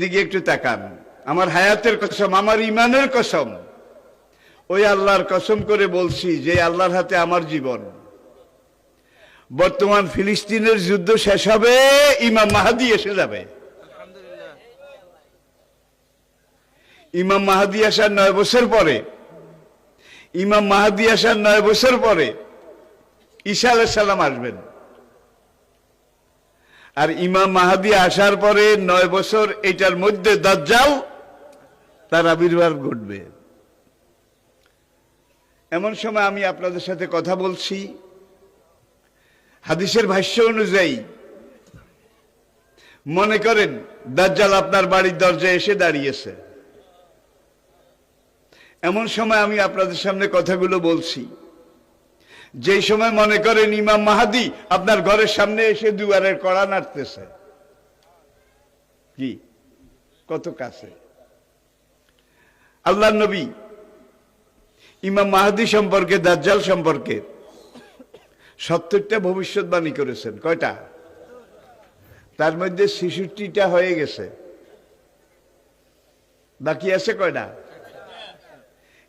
দিকে একটু তাকান। আমার হায়াতের কসম, আমার ইমানের কসম। ওই আল্লাহর কসম করে বলছি যে আল্লাহর হাতে আমার জীবন। বর্তমান ফিলিস্তিনের যুদ্ধ শেষ হবে, ইমাম মাহাদি এসে যাবে। ইমাম মাহাদি আসার নয় বছর পরে, ইমাম মাহাদি আসার নয় বছর পরে ঈসা আলাইহিস সালাম আসবেন। আর ইমাম মাহাদি আসার পরে নয় বছর এটার মধ্যে দাজ্জাল, তার আবির্ভাব ঘটবে। এমন সময় আমি আপনাদের সাথে কথা বলছি। হাদিসের ভাষ্য অনুযায়ী, মনে করেন দাজ্জাল আপনার বাড়ির দরজায় এসে দাঁড়িয়েছে। এমন সময় আমি আপনাদের সামনে কথাগুলো বলছি। যেই সময় মনে করেন ইমাম মাহাদি, আপনার ঘরের সামনে এসে দুয়ারের কড়া নাড়তেছে। কি? কত কাছে? আল্লাহ নবী, ইমাম মাহাদি সম্পর্কে, দাজ্জাল সম্পর্কে সত্তরটা ভবিষ্যৎবাণী করেছেন। কয়টা? তার মধ্যে ছেষট্টিটা হয়ে গেছে। বাকি আছে কয়টা?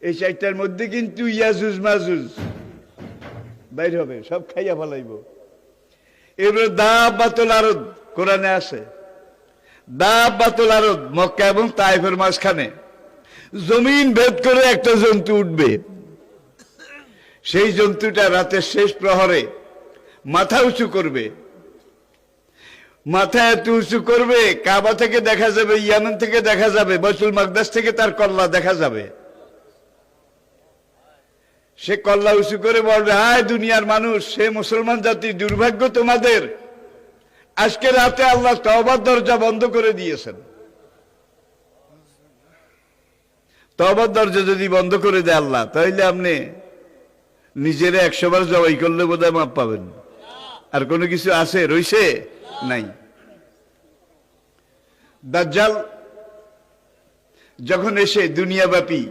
এই চারটার মধ্যে কিন্তু ইয়াজুজ মাজুজ বাইর হবে, সব খাইয়া ফেলাইব। এবার দাব বাতুল আরদ কোরআনে আছে দাব বাতুল আরদ মক্কা এবং তাইফের মাঝখানে জমিন ভেদ করে একটা জন্তু উঠবে। সেই জন্তুটা রাতের শেষ প্রহরে মাথা উঁচু করবে। মাথা এত উঁচু করবে, কাবা থেকে দেখা যাবে, ইয়ামেন থেকে দেখা যাবে বৈতুল মাকদাস থেকে তার কল্লা দেখা যাবে। সে কল্লা উঁচু করে বলবে, হায় দুনিয়ার মানুষ, সে মুসলমান জাতি দুর্ভাগ্য তোমাদের। আজকে রাতে আল্লাহ তওবার দরজা বন্ধ করে দিয়েছেন। তওবার দরজা যদি বন্ধ করে দেয় আল্লাহ তাহলে আপনি নিজেরা একশো বার জবাই করলে বোধহয় মাপ পাবেন। আর কোনো কিছু আছে, রইছে? নাই। দাজ্জাল যখন এসে দুনিয়াব্যাপী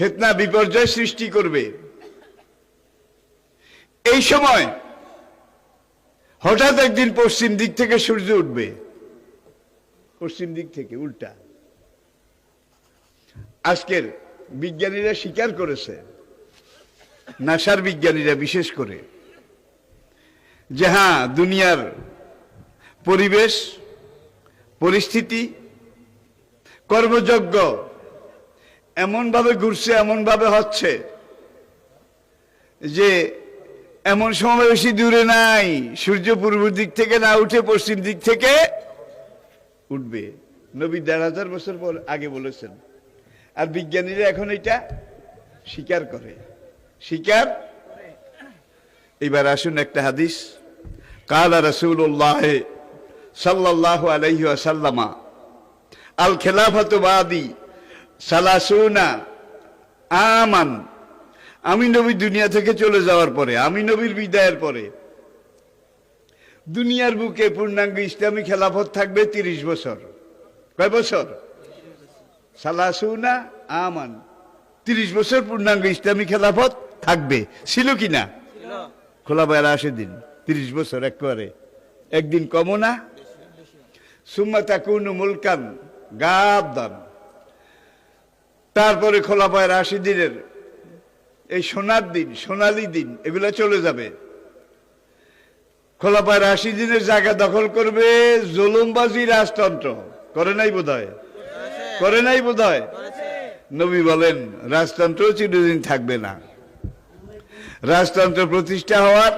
ফেতনা বিপর্যয় সৃষ্টি করবে। এই সময় হঠাৎ একদিন পশ্চিম দিক থেকে সূর্য উঠবে। পশ্চিম দিক থেকে, উল্টা। আজকের বিজ্ঞানীরা স্বীকার করেছে, নাসার বিজ্ঞানীরা বিশেষ করে, যে হ্যাঁ দুনিয়ার পরিবেশ, পরিস্থিতি, কর্মযজ্ঞ এমনভাবে ঘুরছে, এমনভাবে হচ্ছে যে এমন সময় বেশি দূরে নাই। সূর্য পূর্ব দিক থেকে না উঠে পশ্চিম দিক থেকে উঠবে। নবী দেড় হাজার বছর পর আগে বলেছেন, আর বিজ্ঞানীরা এখন এটা স্বীকার করে। স্বীকার? এবার আসুন একটা হাদিস। কালা রসুল্লাহ সাল্লাহ আসাল্লামা আল খেলাফত বাদি সালাসুনা আমান। আমি নবী দুনিয়া থেকে চলে যাওয়ার পরে আমি নবীর বিদায়ের পরে দুনিয়ার বুকে পূর্ণাঙ্গ ইসলামী খেলাফত থাকবে তিরিশ বছর। কয় বছর? সালাসুনা আমান। তিরিশ বছর পূর্ণাঙ্গ ইসলামী খেলাফত থাকবে। ছিল কি না? খোলা বেড়া আসে দিন তিরিশ বছর একবারে। একদিন কমো না। সুম্মা তাকুনু মুলকান গাবদান তারপরে খোলা পায়ের আশি দিনের এই সোনার দিন, সোনালি দিন, এগুলো চলে যাবে। খোলা পায়ের আশি দিনের জায়গা দখল করবে জুলুমবাজি রাজতন্ত্র। করে নাই বোধ করে নাই বোধ নবী বলেন, রাজতন্ত্র চিরদিন থাকবে না। রাজতন্ত্র প্রতিষ্ঠা হওয়ার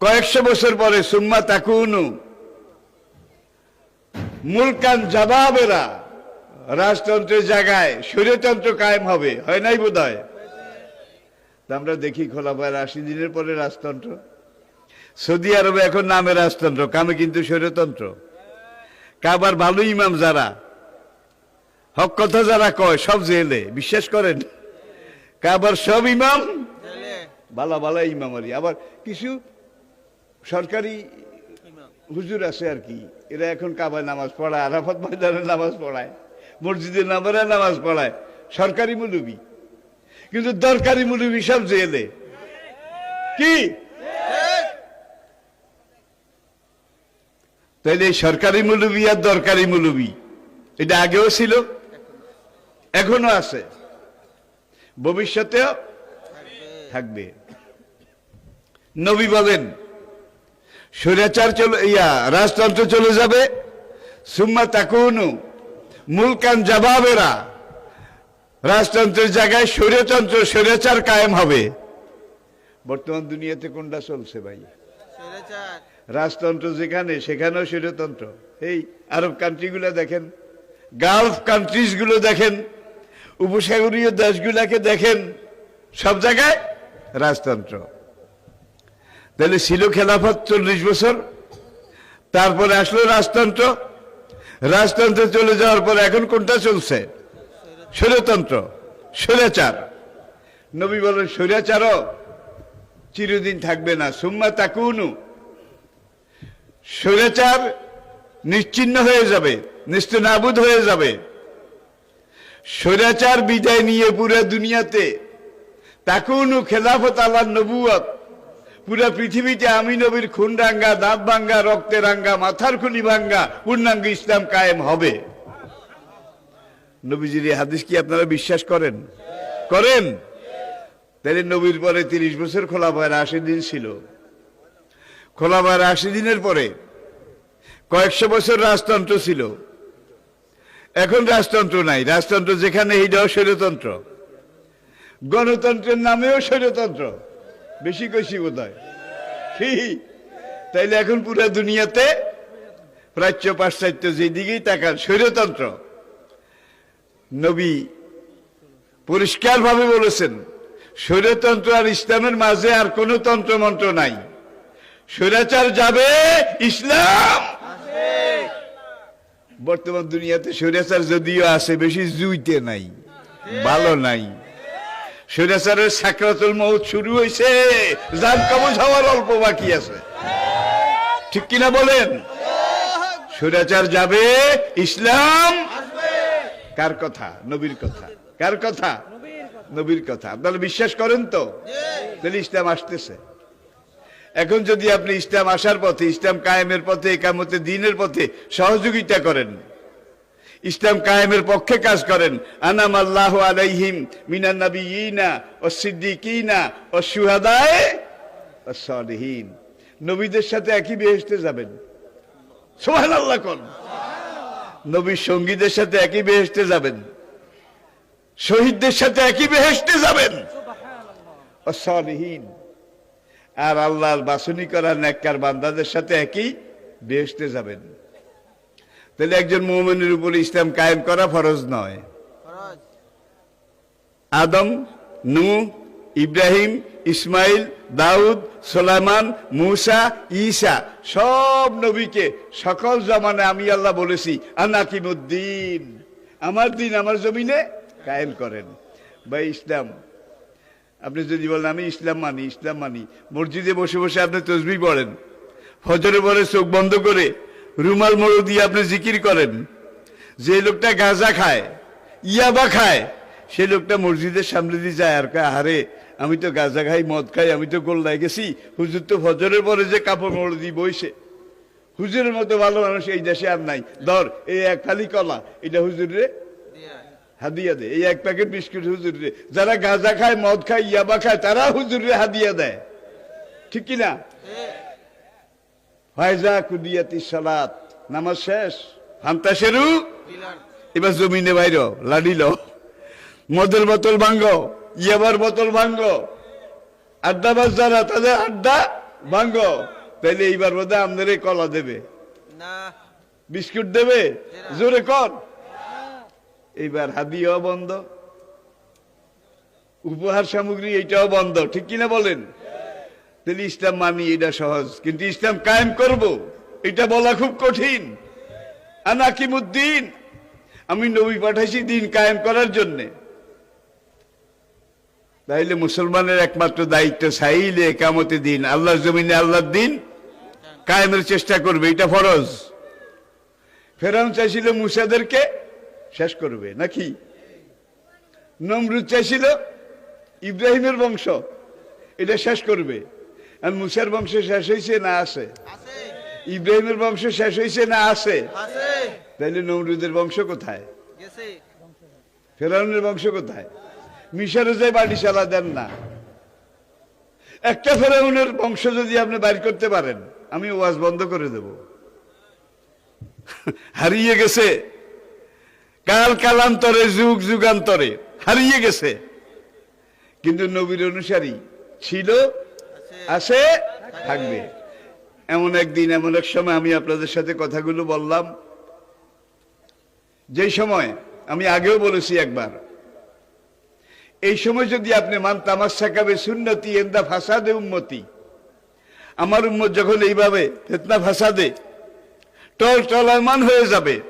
কয়েকশো বছর পরে সুম্মা তাকুনু, মুলকান জবাবেরা রাজতন্ত্রের জায়গায় স্বৈরতন্ত্র কায়েম হবে, হয় নাই বোধ হয় আমরা দেখি খোলা পায়ের আশি দিনের পরে রাজতন্ত্র। সৌদি আরবে এখন নামে রাজতন্ত্র, কামে কিন্তু স্বৈরতন্ত্র। কাবার ভালো ইমাম যারা, হক কথা যারা কয়, সব জেলে, বিশ্বাস করেন? কাবার সব ইমাম? ভালো ভালো ইমাম আলী আবার কিছু সরকারি হুজুর আছে আর কি, এরা এখন কাবায় নামাজ পড়ায়, আরাফাত ময়দানে নামাজ পড়ায়। মসজিদে নামারা নামাজ পড়ায়। সরকারি মুলুবি। কিন্তু দরকারি মুলুবি সব জেলে। কি? তাইলে সরকারি মুলুবি আর দরকারি মুলুবি, এটা আগেও ছিল, এখনও আছে। ভবিষ্যতেও থাকবে। নবী বলেন, স্বৈরাচার চলে ইয়া, রাজতন্ত্র চলে যাবে, সুম্মা তাকুনু মুলকান জবাবেরা। রাজতন্ত্রের জায়গায় স্বৈরতন্ত্র স্বৈরাচার কায়েম হবে। বর্তমান দুনিয়াতে কোনটা চলছে ভাই? রাজতন্ত্র যেখানে সেখানেও স্বৈরতন্ত্র। এই আরব কান্ট্রিগুলো দেখেন গালফ কান্ট্রিজগুলো দেখেন উপসাগরীয় দেশগুলাকে দেখেন সব জায়গায় রাজতন্ত্র। তাহলে ছিল খেলাফত চল্লিশ বছর তারপরে আসলো রাজতন্ত্র। রাজতন্ত্র চলে যাওয়ার পর এখন কোনটা চলছে? স্বৈরতন্ত্র স্বৈরাচার নবী বলেন স্বৈরাচারও চিরদিন থাকবে না। সুম্মা তাকুনু। স্বৈরাচার নিশ্চিন্ন হয়ে যাবে নিশ্চ নাবুদ হয়ে যাবে। স্বৈরাচার বিদায় নিয়ে পুরো দুনিয়াতে তাকুনু খেলাফত আল্লাহ নবুয়ত। পুরো পৃথিবীতে আমি নবীর খুন রাঙ্গা দাঁত ভাঙ্গা রক্তে রাঙ্গা মাথার খুলি ভাঙ্গা পূর্ণাঙ্গ ইসলাম কায়েম হবে। নবীজির হাদিস কি আপনারা বিশ্বাস করেন? করেন? তাহলে নবীর পরে তিরিশ বছর খোলা পায়ের আশি দিন ছিল। খোলা পায়ের আশি দিনের পরে কয়েকশো বছর রাজতন্ত্র ছিল। এখন রাজতন্ত্র নাই। রাজতন্ত্র যেখানে এইটাও স্বৈরতন্ত্র। গণতন্ত্রের নামেও স্বৈরতন্ত্র। বেশি কইছি বোধ হয় তাইলে এখন পুরো দুনিয়াতে প্রাচ্য পাশ্চাত্য যেদিকেই তাকান, স্বৈরতন্ত্র। নবী পরিষ্কার ভাবে বলেছেন, স্বৈরতন্ত্র আর ইসলামের মাঝে আর কোনো তন্ত্র মন্ত্র নাই। স্বৈরাচার যাবে ইসলাম। বর্তমান দুনিয়াতে স্বৈরাচার যদিও আছে, বেশি জুইতে নাই, ভালো নাই। স্বৈরাচারের সাকরাতুল মৌত শুরু হয়েছে যান কবজ হওয়ার অল্প বাকি আছে। ঠিক কিনা বলেন? স্বৈরাচার যাবে ইসলাম? কার কথা? নবীর কথা। কার কথা? নবীর কথা। আপনারা বিশ্বাস করেন তো? তাহলে ইসলাম আসতেছে। এখন যদি আপনি ইসলাম আসার পথে, ইসলাম কায়েমের পথে একামতে দিনের পথে সহযোগিতা করেন ইসলাম কায়েমের পক্ষে কাজ করেন। আনাম আল্লাহ আলাইহিম মিনা নাবিয়িনা ও সিদ্দিকিনা ও সুহাদায়ে ও সলিহিন। নবীদের সাথে একই বেহেশতে যাবেন। সুবহানাল্লাহ কোন। নবীর সঙ্গীদের সাথে একই বেহেশতে যাবেন। শহীদদের সাথে একই বেহেশতে যাবেন। ও সলিহীন। আর আল্লাহর বাসনি করা নেককার বান্দাদের সাথে একই বেহেশতে যাবেন। তাহলে একজন মোমেনের উপর ইসলাম কায়েম করা ফরজ নয়। আদম নু ইব্রাহিম, ইসমাইল, দাউদ, সোলাইমান, মুসা, ঈসা, সব নবীকে সকল জমানে আমি আল্লাহ বলেছি, আনাকিমুদ্দিন। আমার দিন আমার জমিনে কায়েম করেন। বা ইসলাম, আপনি যদি বলেন, আমি ইসলাম মানি ইসলাম মানি, মসজিদে বসে বসে আপনি তসবি পড়েন, ফজরে পরে চোখ বন্ধ করে রুমাল মোড় দিয়ে আপনি জিকির করেন। যে লোকটা গাঁজা খায়, ইয়াবা খায়, সে লোকটা মসজিদের সামনে দিয়ে যায় আর কয় আরে আমি তো গাঁজা খাই, মদ খাই, আমি তো গোল্লায় গেছি। হুজুর তো ফজরের পরে যে কাপড় মোড় দিয়ে বইছে। হুজুরের মতো ভালো মানুষ এই দেশে আর নাই। ধর এই এক খালি কলা, এটা হুজুরে দিয়া হাদিয়া দেয়। এই এক প্যাকেট বিস্কুট হুজুরে যারা গাঁজা খায়, মদ খায়, ইয়াবা খায়, তারা হুজুরে হাদিয়া দেয়। ঠিক কিনা ফায়জা কুদিয়াতি সালাত। নামাজ শেষ। হান্তা পিলার এবার জমিনে বাইর লাডিল। মদের বোতল ভাঙ্গ ইয়াবার বোতল ভাঙ্গ। আড্ডাবাজ যারা তাদের আড্ডা ভাঙ্গ। তাইলে এইবার বোধ আমাদের কলা দেবে। না। বিস্কুট দেবে? জোরে কর। এইবার হাদিও বন্ধ। উপহার সামগ্রী এইটাও বন্ধ। ঠিক কিনা বলেন? তাহলে ইসলাম মানি এটা সহজ। কিন্তু ইসলাম কায়েম করব, এটা বলা খুব কঠিন। আনাকিমুদ্দিন, আমি নবী পাঠাইছি দিন কায়েম করার জন্যে। তাইলে মুসলমানের একমাত্র দায়িত্ব সাইলে কামতে দিন। আল্লাহর জমিনে আল্লাহর দিন কায়েমের চেষ্টা করবে, এটা ফরজ। ফেরাউন চাইছিল মুসাদেরকে শেষ করবে, নাকি? নমরুদ চাইছিল ইব্রাহিমের বংশ, এটা শেষ করবে। মুসার বংশ শেষ হয়েছে না আছে? ইব্রাহিমের বংশ শেষ হয়েছে না আছে? তাইলে নমরুদের বংশ কোথায়? ফেরাউনের বংশ কোথায়? মিশরে যে বাড়ি চালা দেন না। একটা ফেরাউনের বংশ যদি আপনি বাইর করতে পারেন আমি ওয়াজ বন্ধ করে দেব। হারিয়ে গেছে। কাল কালান্তরে যুগ যুগান্তরে হারিয়ে গেছে। কিন্তু নবীর অনুসারী ছিল আছে থাকবে। এমন একদিন, এমন এক সময় আমি আপনাদের সাথে কথাগুলো বললাম। যেই সময়, আমি আগেও বলেছি একবার। এই সময় যদি আপনি মান তামার শাকাবে সুন্নতি এন্দা উন্মতি আমার উম্মত যখন এইভাবে ফেতনা ফাসাদে, টল টলায়মান হয়ে যাবে।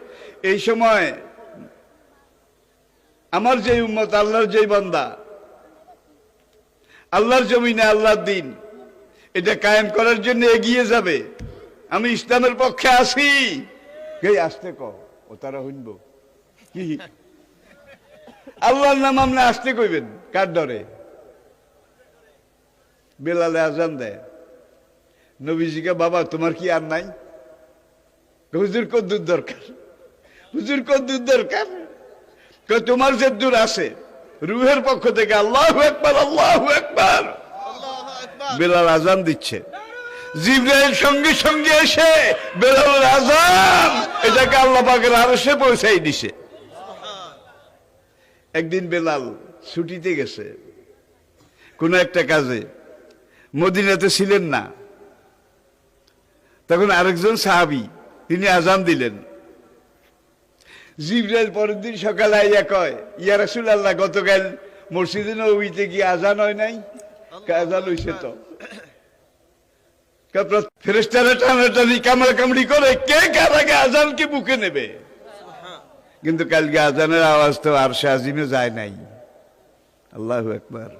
এই সময় আমার যে উম্মত, আল্লাহর যেই বান্দা, আল্লাহর জমিনে আল্লাহর দিন এটা কায়েম করার জন্য এগিয়ে যাবে। আমি ইসলামের পক্ষে আছি। আসতে ক? ও তারা হইনব। কি আল্লাহর নাম আপনি আসতে কইবেন কার ডরে? বেলালে আজান দেয়। নবীজিকে বাবা তোমার কি আর নাই? হুজুর কদ্দুর দরকার? হুজুর কদ্দুর দরকার? তোমার যে দূর আছে রুহের পক্ষ থেকে আল্লাহ একবার আল্লাহ একবার বেলাল আজান দিচ্ছে। জিব্রাইল সঙ্গে সঙ্গে এসে বেলালের আজান এটাকে আল্লাহ পাকের আরশে পৌঁছাই দিছে। একদিন বেলাল ছুটিতে গেছে, কোন একটা কাজে। মদিনাতে ছিলেন না। তখন আরেকজন সাহাবি, তিনি আজান দিলেন। জিব্রাইল পরের দিন সকালে আইয়া কয়, ইয়া রাসুল আল্লাহ গতকাল মসজিদে নবীতে কি আজান হয় নাই? তো। কামড়া করে, কে কার আগে বুকে নেবে? কিন্তু কালকে আজানের আওয়াজ তো আর যায় নাই। আল্লাহ একবার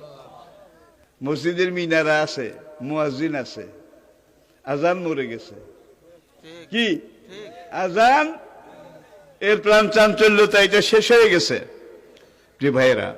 মসজিদের মিনারা আছে মুয়াজিন আছে, আজান মরে গেছে। কি? আজান? এর প্রাণ চাঞ্চল্যতা এটা শেষ হয়ে গেছে। প্রিয় ভাইয়েরা